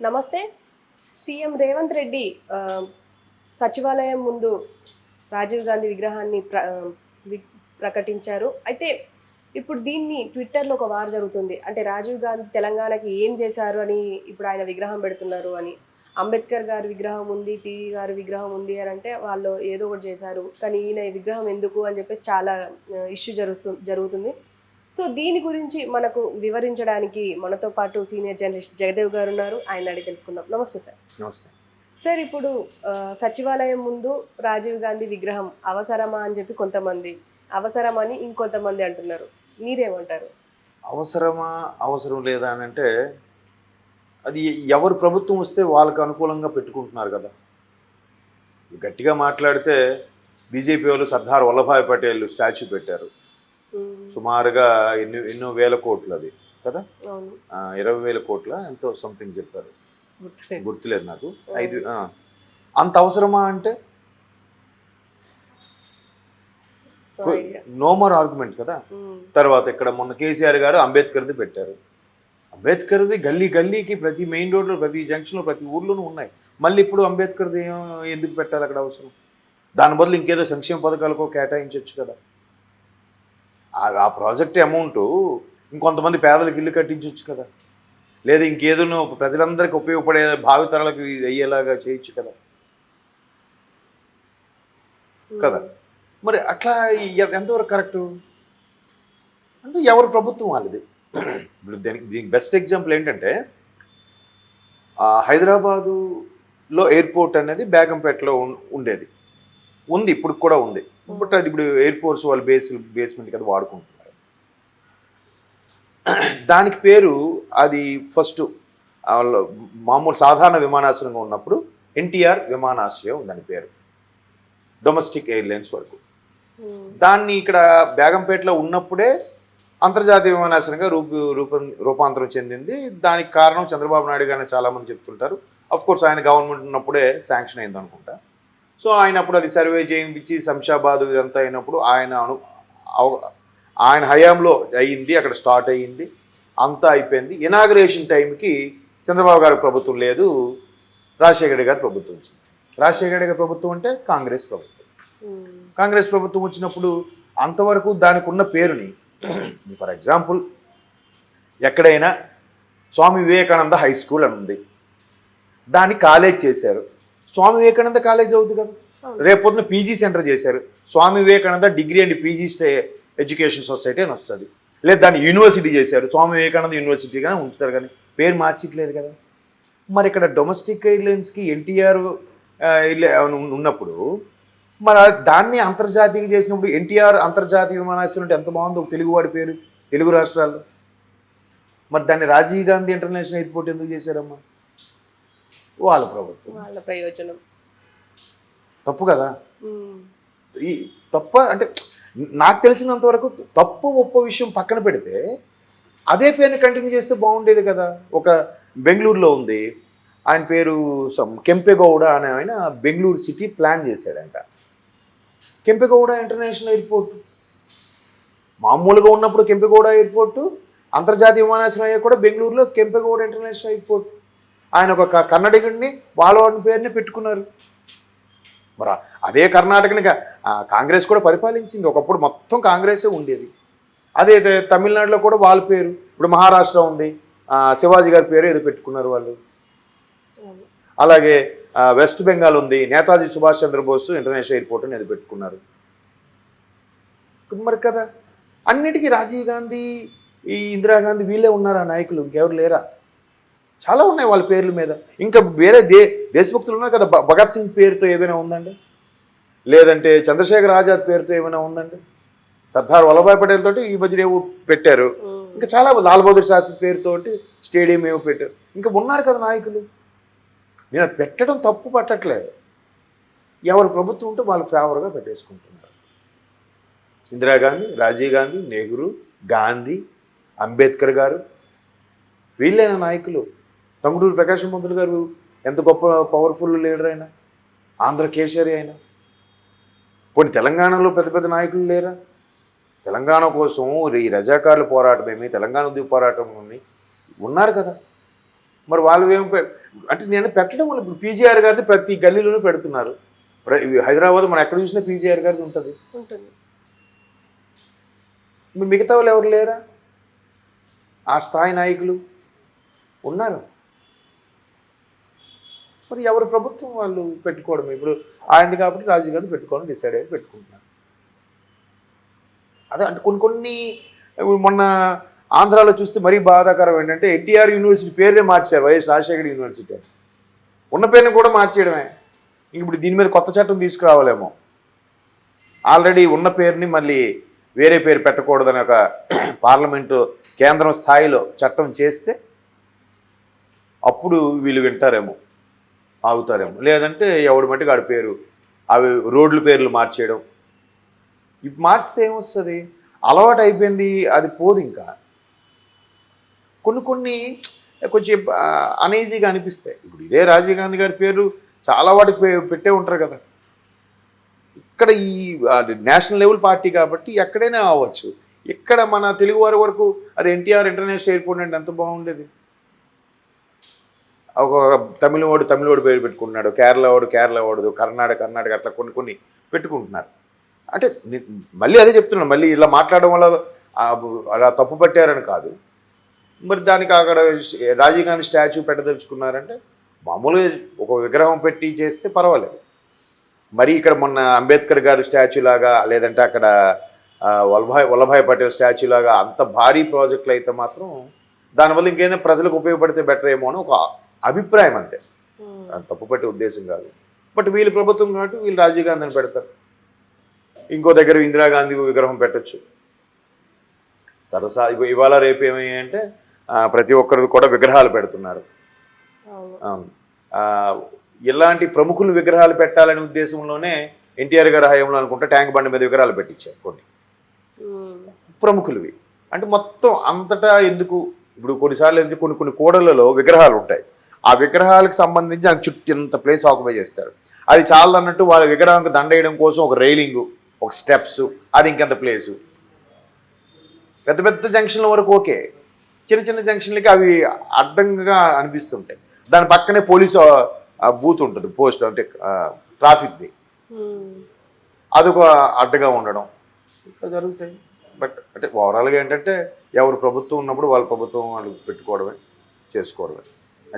నమస్తే. సీఎం రేవంత్ రెడ్డి సచివాలయం ముందు రాజీవ్ గాంధీ విగ్రహాన్ని ప్ర వి- ప్రకటించారు. అయితే ఇప్పుడు దీన్ని ట్విట్టర్లో ఒక వార్ జరుగుతుంది. అంటే రాజీవ్ గాంధీ తెలంగాణకి ఏం చేశారు అని ఇప్పుడు ఆయన విగ్రహం పెడుతున్నారు అని. అంబేద్కర్ గారి విగ్రహం ఉంది టీవీ గారి విగ్రహం ఉంది అని అంటే వాళ్ళు ఏదో ఒకటి చేశారు. కానీ ఈయన విగ్రహం ఎందుకు అని చెప్పేసి చాలా ఇష్యూ జరుగు జరుగుతుంది. సో దీని గురించి మనకు వివరించడానికి మనతో పాటు సీనియర్ జర్నలిస్ట్ జగదేవ్ గారు ఉన్నారు. ఆయన అడిగి తెలుసుకుందాం. నమస్తే సార్. నమస్తే. సార్ ఇప్పుడు సచివాలయం ముందు రాజీవ్ గాంధీ విగ్రహం అవసరమా అని చెప్పి కొంతమంది అవసరమని ఇంకొంతమంది అంటున్నారు. మీరేమంటారు? అవసరమా అవసరం లేదా అని అంటే అది ఎవరు ప్రభుత్వం వస్తే వాళ్ళకి అనుకూలంగా పెట్టుకుంటున్నారు కదా. గట్టిగా మాట్లాడితే బీజేపీ వాళ్ళు సర్దార్ వల్లభాయ్ పటేల్ స్టాచ్యూ పెట్టారు. సుమారుగా ఎన్నో ఎన్నో వేల కోట్లు అది కదా? ఇరవై వేల కోట్ల ఎంతో సంథింగ్ చెప్పారు. గుర్తులేదు. నాకు. ఐదు. అంత అవసరమా అంటే? నో మోర్ ఆర్గ్యుమెంట్ కదా? తర్వాత ఇక్కడ మొన్న కేసీఆర్ గారు అంబేద్కర్ది పెట్టారు. అంబేద్కర్ది గల్లీ గల్లీకి ప్రతి మెయిన్ రోడ్లో ప్రతి జంక్షన్లో ప్రతి ఊర్లోనూ ఉన్నాయి. మళ్ళీ ఇప్పుడు అంబేద్కర్ది ఎందుకు పెట్టాలి అక్కడ అవసరం? దాని బదులు ఇంకేదో సంక్షేమ పథకాలకో కేటాయించవచ్చు కదా. ఆ- ప్రాజెక్ట్ అమౌంట్ ఇంకొంతమంది పేదలకు ఇల్లు కట్టించవచ్చు కదా. లేదా ఇంకేదనో ప్రజలందరికీ ఉపయోగపడే భావితరాలకు ఇది అయ్యేలాగా చేయొచ్చు కదా. కదా. మరి అట్లా ఎంతవరకు కరెక్టు? అంటే ఎవరు ప్రభుత్వం వాళ్ళది? ఇప్పుడు దీనికి దీనికి బెస్ట్ ఎగ్జాంపుల్ ఏంటంటే హైదరాబాదులో ఎయిర్పోర్ట్ అనేది బేగంపేటలో ఉండేది. ఉంది ఇప్పుడు కూడా ఉంది. బట్ అది ఇప్పుడు ఎయిర్ ఫోర్స్ వాళ్ళ బేస్ బేస్మెంట్ కదా వాడుకుంటున్నారు. దానికి పేరు అది ఫస్ట్ మామూలు సాధారణ విమానాశ్రయంగా ఉన్నప్పుడు ఎన్టీఆర్ విమానాశ్రయం దాని పేరు. డొమెస్టిక్ ఎయిర్లైన్స్ వరకు. ఉమ్, దాన్ని ఇక్కడ బేగంపేటలో ఉన్నప్పుడే అంతర్జాతీయ విమానాశ్రయంగా రూపు రూప రూపాంతరం చెందింది. దానికి కారణం చంద్రబాబు నాయుడు గారిని చాలామంది చెప్తుంటారు. అఫ్ కోర్స్ ఆయన గవర్నమెంట్ ఉన్నప్పుడే శాంక్షన్ అయింది అనుకుంటా సో ఆయన అప్పుడు అది సర్వే చేయించి శంషాబాద్ ఇదంతా అయినప్పుడు ఆయన అను ఆయన హయాంలో అయ్యింది అక్కడ స్టార్ట్ అయ్యింది అంతా అయిపోయింది. ఇనాగరేషన్ టైంకి చంద్రబాబు గారి ప్రభుత్వం లేదు రాజశేఖర రెడ్డి గారి ప్రభుత్వం వచ్చింది. రాజశేఖర రెడ్డి గారి ప్రభుత్వం అంటే కాంగ్రెస్ ప్రభుత్వం. ఉమ్, కాంగ్రెస్ ప్రభుత్వం వచ్చినప్పుడు అంతవరకు దానికి ఉన్న పేరుని ఫర్ ఎగ్జాంపుల్ ఎక్కడైనా స్వామి వివేకానంద హై స్కూల్ అని ఉంది. దాన్ని కాలేజ్ చేశారు. స్వామి వివేకానంద కాలేజ్ అవుతుంది కదా. రేపొద్దున పీజీ సెంటర్ చేశారు. Swami Vivekananda degree and PG stay education society అని వస్తుంది. లేదు దాన్ని యూనివర్సిటీ చేశారు. స్వామి వివేకానంద యూనివర్సిటీగానే ఉంచుతారు కానీ పేరు మార్చట్లేదు కదా. మరి ఇక్కడ డొమెస్టిక్ ఎయిర్లైన్స్కి ఎన్టీఆర్ ఉన్నప్పుడు మరి దాన్ని అంతర్జాతీయ చేసినప్పుడు ఎన్టీఆర్ అంతర్జాతీయ విమానాశ్రయం అంటే ఎంత బాగుందో తెలుగువాడి పేరు తెలుగు రాష్ట్రాల్లో. మరి దాన్ని రాజీవ్ గాంధీ ఇంటర్నేషనల్ ఎయిర్పోర్ట్ ఎందుకు చేశారమ్మా? వాళ్ళ ప్రభుత్వం. వాళ్ళ ప్రయోజనం. తప్పు కదా? ఈ తప్ప అంటే నాకు తెలిసినంత వరకు తప్పు ఒప్ప విషయం పక్కన పెడితే అదే పేరుని కంటిన్యూ చేస్తే బాగుండేది కదా. ఒక బెంగళూరులో ఉంది. ఆయన పేరు సమ్ కెంపెగౌడ అనే ఆయన బెంగళూరు సిటీ ప్లాన్ చేశాడంట. Kempegowda international airport. మామూలుగా ఉన్నప్పుడు కెంపెగౌడ ఎయిర్పోర్టు అంతర్జాతీయ విమానాశ్రయం కూడా బెంగళూరులో కెంపెగౌడ ఇంటర్నేషనల్ ఎయిర్పోర్ట్. ఆయన ఒక కన్నడిగుడిని వాళ్ళ పేరుని పెట్టుకున్నారు. మరి అదే కర్ణాటకని కాంగ్రెస్ కూడా పరిపాలించింది. ఒకప్పుడు మొత్తం కాంగ్రెసే ఉండేది. అదే తమిళనాడులో కూడా వాళ్ళ పేరు ఇప్పుడు మహారాష్ట్ర ఉంది. శివాజీ గారి పేరు ఏదో పెట్టుకున్నారు వాళ్ళు. అలాగే వెస్ట్ బెంగాల్ ఉంది. నేతాజీ సుభాష్ చంద్రబోస్ ఇంటర్నేషనల్ ఎయిర్పోర్ట్ అని ఏదో పెట్టుకున్నారు. మరి కదా అన్నిటికీ రాజీవ్ గాంధీ ఈ ఇందిరాగాంధీ వీళ్ళే ఉన్నారు ఆ నాయకులు? ఇంకెవరు లేరా? చాలా ఉన్నాయి వాళ్ళ పేర్ల మీద. ఇంకా వేరే దే దేశభక్తులు ఉన్నారు కదా భగత్ సింగ్ పేరుతో ఏమైనా ఉందండి? లేదంటే చంద్రశేఖర్ ఆజాద్ పేరుతో ఏమైనా ఉందండి? సర్దార్ వల్లభాయ్ పటేల్ తోటి ఈ మధ్య ఏవో పెట్టారు. ఇంకా చాలా లాల్ బహదూర్ శాస్త్రి పేరుతోటి స్టేడియం ఏమో పెట్టారు. ఇంకా ఉన్నారు కదా నాయకులు. నేను అది పెట్టడం తప్పు పట్టట్లే. ఎవరు ప్రభుత్వం ఉంటే వాళ్ళు ఫేవర్గా పెట్టేసుకుంటున్నారు. ఇందిరాగాంధీ రాజీవ్ గాంధీ నెహ్రూ గాంధీ అంబేద్కర్ గారు వీళ్ళైన నాయకులు. టంగుటూరు ప్రకాశం పంతులు గారు ఎంత గొప్ప పవర్ఫుల్ లీడర్ అయినా ఆంధ్ర కేసరి అయినా. పోనీ తెలంగాణలో పెద్ద పెద్ద నాయకులు లేరా? తెలంగాణ కోసం ఈ రజాకారుల పోరాటం ఏమి తెలంగాణ ఉద్యమ పోరాటం ఉన్నారు కదా? మరి వాళ్ళు ఏం అంటే నేను పెట్టడం వల్ల ఇప్పుడు పీజీఆర్ గారిది ప్రతి గల్లీలోనూ పెడుతున్నారు. హైదరాబాద్ మనం ఎక్కడ చూసినా పీజీఆర్ గారిది ఉంటుంది. మిగతా వాళ్ళు ఎవరు లేరా? ఆ స్థాయి నాయకులు ఉన్నారు? మరి ఎవరి ప్రభుత్వం వాళ్ళు పెట్టుకోవడం ఇప్పుడు ఆయనది కాబట్టి రాజీవ్ గాంధీ పెట్టుకోవడం డిసైడ్ అయ్యి పెట్టుకుంటున్నారు. అదే అంటే కొన్ని కొన్ని మొన్న ఆంధ్రాలో చూస్తే మరీ బాధాకరం ఏంటంటే ఎన్టీఆర్ యూనివర్సిటీ పేరే మార్చారు వైఎస్ రాజశేఖర యూనివర్సిటీ ఉన్న పేరుని కూడా మార్చేయడమే. ఇంక ఇప్పుడు దీని మీద కొత్త చట్టం తీసుకురావాలేమో. ఆల్రెడీ ఉన్న పేరుని మళ్ళీ వేరే పేరు పెట్టకూడదని ఒక పార్లమెంటు కేంద్రం స్థాయిలో చట్టం చేస్తే అప్పుడు వీళ్ళు వింటారేమో. ఆగుతారేమో. లేదంటే ఎవడి మట్టి ఆడి పేరు అవి రోడ్ల పేర్లు మార్చేయడం. ఇప్పుడు మార్చితే ఏమొస్తుంది? అలవాటు అయిపోయింది అది పోదు ఇంకా. కొన్ని కొన్ని కొంచెం అనీజీగా అనిపిస్తాయి. ఇప్పుడు ఇదే రాజీవ్ గాంధీ గారి పేరు చాలా వాటికి పె- పెట్టే ఉంటారు కదా. ఇక్కడ ఈ అది నేషనల్ లెవెల్ పార్టీ కాబట్టి ఎక్కడైనా అవ్వచ్చు. ఇక్కడ మన తెలుగు వారి వరకు అది ఎన్టీఆర్ ఇంటర్నేషనల్ ఎయిర్పోర్ట్ అంటే ఎంత బాగుండేది. ఒక తమిళవాడు తమిళవాడు తమిళ వాడు పేరు పెట్టుకుంటున్నాడు కేరళ వాడు కేరళ వాడు కర్ణాటక కర్ణాటక అట్లా కొన్ని కొన్ని పెట్టుకుంటున్నారు. అంటే మళ్ళీ అదే చెప్తున్నాను మళ్ళీ ఇలా మాట్లాడడం వల్ల అలా తప్పు పట్టారని కాదు. మరి దానికి అక్కడ రాజీవ్ గాంధీ స్టాచ్యూ పెట్టదలుచుకున్నారంటే మామూలుగా ఒక విగ్రహం పెట్టి చేస్తే పర్వాలేదు. మరి ఇక్కడ మొన్న అంబేద్కర్ గారు స్టాచ్యూ లాగా లేదంటే అక్కడ వల్లభాయ్ వల్లభాయ్ పటేల్ స్టాచ్యూ లాగా అంత భారీ ప్రాజెక్టులు అయితే మాత్రం దానివల్ల ఇంకేదైనా ప్రజలకు ఉపయోగపడితే బెటర్ ఏమో అని ఒక అభిప్రాయం అంతే. ఉమ్. అది తప్పుపట్టే ఉద్దేశం కాదు. బట్ వీళ్ళు ప్రభుత్వం కాబట్టి వీళ్ళు రాజీవ్ గాంధీని పెడతారు. ఇంకో దగ్గర ఇందిరాగాంధీ విగ్రహం పెట్టొచ్చు. సరసా ఇవ- ఇవాళ రేపు ఏమి అంటే ఆ, ప్రతి ఒక్కరు కూడా విగ్రహాలు పెడుతున్నారు. ఇలాంటి ప్రముఖులు విగ్రహాలు పెట్టాలనే ఉద్దేశంలోనే ఎన్టీఆర్ గారి హయాంలో అనుకుంటే ట్యాంక్ బండి మీద విగ్రహాలు పెట్టించారు కొన్ని. ప్రముఖులవి. అంటే మొత్తం అంతటా ఎందుకు ఇప్పుడు కొన్నిసార్లు ఎందుకు కొన్ని కొన్ని కూడలలో విగ్రహాలు ఉంటాయి. ఆ విగ్రహాలకు సంబంధించి దానికి చుట్టూ ఇంత ప్లేస్ ఆక్యుపై చేస్తారు. అది చాలా అన్నట్టు వాళ్ళ విగ్రహానికి దండ వేయడం కోసం ఒక రైలింగ్ ఒక స్టెప్స్ అది ఇంకెంత ప్లేసు పెద్ద పెద్ద జంక్షన్ల వరకు ఓకే చిన్న చిన్న జంక్షన్లకి అవి అడ్డంగా అనిపిస్తుంటాయి. దాని పక్కనే పోలీసు బూత్ ఉంటుంది పోస్ట్ అంటే ట్రాఫిక్ది ఉమ్. అదొక అడ్డగా ఉండడం. ఇట్లా జరుగుతాయి. బట్ అంటే ఓవరాల్గా ఏంటంటే ఎవరు ప్రభుత్వం ఉన్నప్పుడు వాళ్ళ ప్రభుత్వం వాళ్ళు పెట్టుకోవడమే చేసుకోవడమే.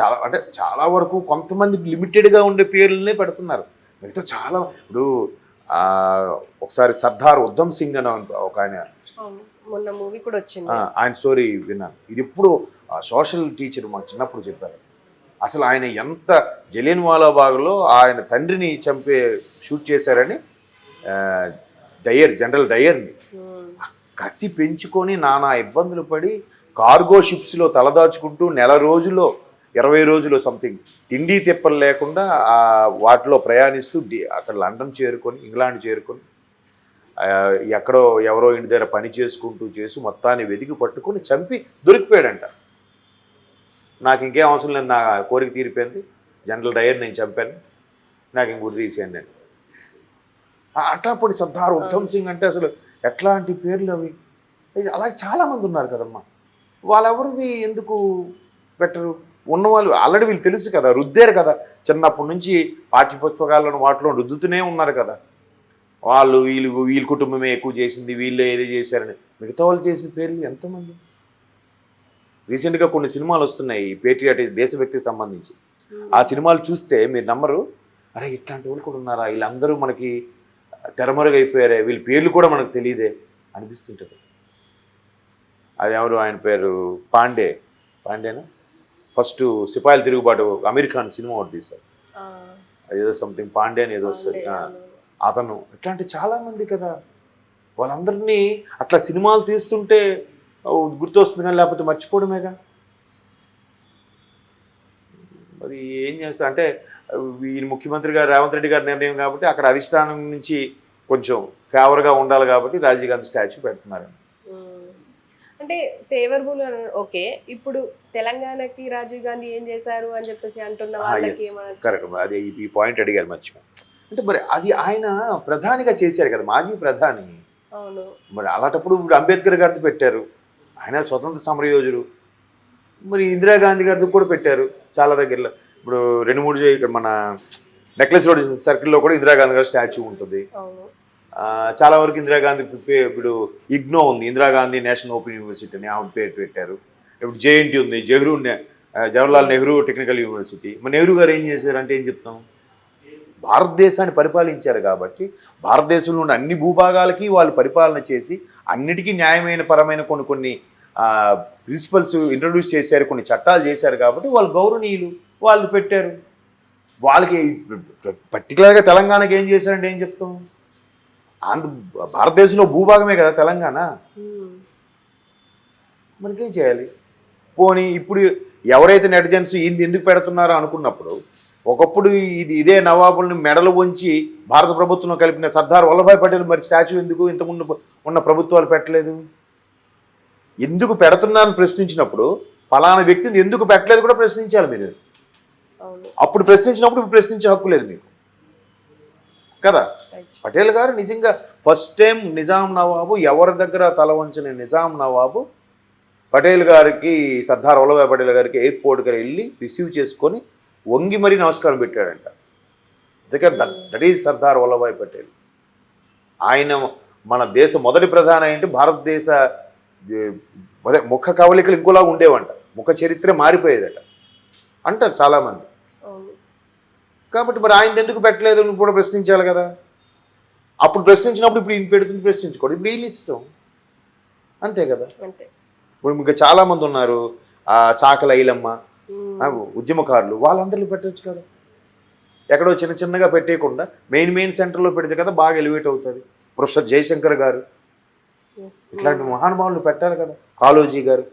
చాలా అంటే చాలా వరకు కొంతమంది లిమిటెడ్గా ఉండే పేర్లనే పెడుతున్నారు. మిగతా చాలా ఇప్పుడు ఒకసారి సర్దార్ ఉద్ధమ్ సింగ్ అని ఒక ఆయన మొన్న మూవీ కూడా వచ్చింది. ఆయన స్టోరీ విన్నాను. ఇది ఎప్పుడు సోషల్ టీచర్ మాకు చిన్నప్పుడు చెప్పారు. అసలు ఆయన ఎంత జలియన్ వాలాబాగ్లో ఆయన తండ్రిని చంపే షూట్ చేశారని డయర్ జనరల్ డయర్ని. కసి పెంచుకొని నానా ఇబ్బందులు పడి కార్గో షిప్స్లో తలదాచుకుంటూ నెల రోజుల్లో ఇరవై రోజులు సంథింగ్ తిండి తిప్పలు లేకుండా ఆ వాటిలో ప్రయాణిస్తూ అక్కడ లండన్ చేరుకొని ఇంగ్లాండ్ చేరుకొని ఎక్కడో ఎవరో ఇంటి దగ్గర పని చేసుకుంటూ చేసి మొత్తాన్ని వెతికి పట్టుకొని చంపి దొరికిపోయాడంట. నాకు ఇంకేం అవసరం లేదు నా కోరిక తీరిపోయింది. జనరల్ డయర్ నేను చంపాను. నాకు ఇంక గురి తీసేయండి అని ఆ అట్లాపొడి సర్దార్ ఉత్తమ్ సింగ్ అంటే అసలు ఎట్లాంటి పేర్లు అవి? అలాగే చాలామంది ఉన్నారు కదమ్మా. వాళ్ళెవరివి ఎందుకు పెట్టరు? ఉన్నవాళ్ళు ఆల్రెడీ వీళ్ళు తెలుసు కదా రుద్దారు కదా. చిన్నప్పటి నుంచి పాఠ్య పుస్తకాలను వాటిలో రుద్దుతూనే ఉన్నారు కదా. వాళ్ళు వీళ్ళు వీళ్ళ కుటుంబమే ఎక్కువ చేసింది వీళ్ళే ఏది చేశారని. మిగతా వాళ్ళు చేసిన పేర్లు ఎంతమంది? రీసెంట్గా కొన్ని సినిమాలు వస్తున్నాయి ఈ పేట్రియాటిక్ దేశభక్తికి సంబంధించి. ఆ సినిమాలు చూస్తే మీరు నమ్మరు అరే ఇట్లాంటి వాళ్ళు కూడా ఉన్నారా? వీళ్ళందరూ మనకి తెరమరుగైపోయారే వీళ్ళ పేర్లు కూడా మనకు తెలియదే అనిపిస్తుంటుంది. అది ఎవరు ఆయన పేరు పాండే. పాండేనా? ఫస్ట్ సిపాయిల తిరుగుబాటు అమీర్ ఖాన్ సినిమా ఒకటి తీశారు. ఏదో సంథింగ్ పాండే అని ఏదో వస్తుంది. అతను ఇట్లాంటి చాలా మంది కదా. వాళ్ళందరినీ అట్లా సినిమాలు తీస్తుంటే గుర్తొస్తుంది కానీ లేకపోతే మర్చిపోవడమేగా? మరి ఏం చేస్తా అంటే ఈయన ముఖ్యమంత్రి గారు రేవంత్ రెడ్డి గారి నిర్ణయం కాబట్టి అక్కడ అధిష్టానం నుంచి కొంచెం ఫేవర్గా ఉండాలి కాబట్టి రాజీవ్ గాంధీ స్టాచ్యూ పెడుతున్నారు. అంటే ఫేవరబుల్ ఓకే ఇప్పుడు తెలంగాణకి రాజీవ్ గాంధీ ఏం చేశారు అని చెప్పేసి అంటున్న వాళ్ళకి ఏమనొచ్చు? కరెక్ట్ అది ఈ- పాయింట్ అడిగారు మర్చిపోయి అంటే మరి అది ఆయన ప్రధానిగా చేశారు కదా మాజీ ప్రధాని. అవును. మరి అలాంటప్పుడు ఇప్పుడు అంబేద్కర్ గారిని పెట్టారు. ఆయన స్వతంత్ర సమరయోధుడు మరి ఇందిరాగాంధీ గారిది కూడా పెట్టారు చాలా దగ్గరలో. ఇప్పుడు రెండు మూడు ఇక్కడ మన నెక్లెస్ రోడ్ సర్కిల్లో కూడా ఇందిరాగాంధీ గారి స్టాచ్యూ ఉంటుంది. చాలా వరకు ఇందిరాగాంధీ పే- ఇప్పుడు ఇగ్నో ఉంది. ఇందిరాగాంధీ నేషనల్ ఓపెన్ యూనివర్సిటీ అని ఆమె పేరు పెట్టారు. ఇప్పుడు జేఎన్టీ ఉంది. జహ్రూ జవహర్లాల్ నెహ్రూ టెక్నికల్ యూనివర్సిటీ. మరి నెహ్రూ గారు ఏం చేశారంటే ఏం చెప్తాం? భారతదేశాన్ని పరిపాలించారు కాబట్టి భారతదేశంలో ఉన్న అన్ని భూభాగాలకి వాళ్ళు పరిపాలన చేసి అన్నిటికీ న్యాయమైన పరమైన కొన్ని కొన్ని ప్రిన్సిపల్స్ ఇంట్రడ్యూస్ చేశారు కొన్ని చట్టాలు చేశారు కాబట్టి వాళ్ళు గౌరవనీయులు. వాళ్ళు పెట్టారు. వాళ్ళకి పర్టికులర్గా తెలంగాణకి ఏం చేశారంటే ఏం చెప్తాం? ఆంధ్ర భారతదేశంలో భూభాగమే కదా తెలంగాణ. మనకేం చేయాలి? పోనీ ఇప్పుడు ఎవరైతే నెటిజన్స్ ఇది ఎందుకు పెడుతున్నారో అనుకున్నప్పుడు ఒకప్పుడు ఇది ఇదే నవాబుల్ని మెడలు వంచి భారత ప్రభుత్వంలో కలిపిన సర్దార్ వల్లభాయ్ పటేల్ మరి స్టాచ్యూ ఎందుకు ఇంతకుముందు ఉన్న ప్రభుత్వాలు పెట్టలేదు? ఎందుకు పెడుతున్నారని ప్రశ్నించినప్పుడు ఫలానా వ్యక్తిని ఎందుకు పెట్టలేదు కూడా ప్రశ్నించాలి మీరు. అప్పుడు ప్రశ్నించినప్పుడు ప్రశ్నించే హక్కు లేదు మీకు. కదా? పటేల్ గారు నిజంగా ఫస్ట్ టైం నిజాం నవాబు ఎవరి దగ్గర తల వంచిన నిజాం నవాబు? పటేల్ గారికి సర్దార్ వల్లభాయ్ పటేల్ గారికి ఎయిర్పోర్ట్కి వెళ్ళి రిసీవ్ చేసుకొని వంగి మరీ నమస్కారం పెట్టాడంట. అందుకే దట్ ఈజ్ సర్దార్ వల్లభాయ్ పటేల్. ఆయన మన దేశ మొదటి ప్రధాని అంటే భారతదేశ ముఖ కవలికలు ఇంకోలా ఉండేవంట. ముఖ చరిత్ర మారిపోయేదట. అంటారు చాలామంది. కాబట్టి మరి ఆయన ఎందుకు పెట్టలేదు అని కూడా ప్రశ్నించాలి కదా. అప్పుడు ప్రశ్నించినప్పుడు ఇప్పుడు ఈయన పెడుతుంది ప్రశ్నించుకోండి. ఇప్పుడు వీళ్ళు ఇష్టం. అంతే కదా. ఇప్పుడు ఇంకా చాలామంది ఉన్నారు. ఆ చాకల ఐలమ్మ ఉద్యమకారులు వాళ్ళందరిలో పెట్టచ్చు కదా. ఎక్కడో చిన్న చిన్నగా పెట్టేయకుండా మెయిన్ మెయిన్ సెంటర్లో పెడితే కదా బాగా ఎలివేట్ అవుతుంది. ప్రొఫెసర్ జయశంకర్ గారు. ఇట్లాంటి మహానుభావులు పెట్టాలి కదా. కాళోజీ గారు.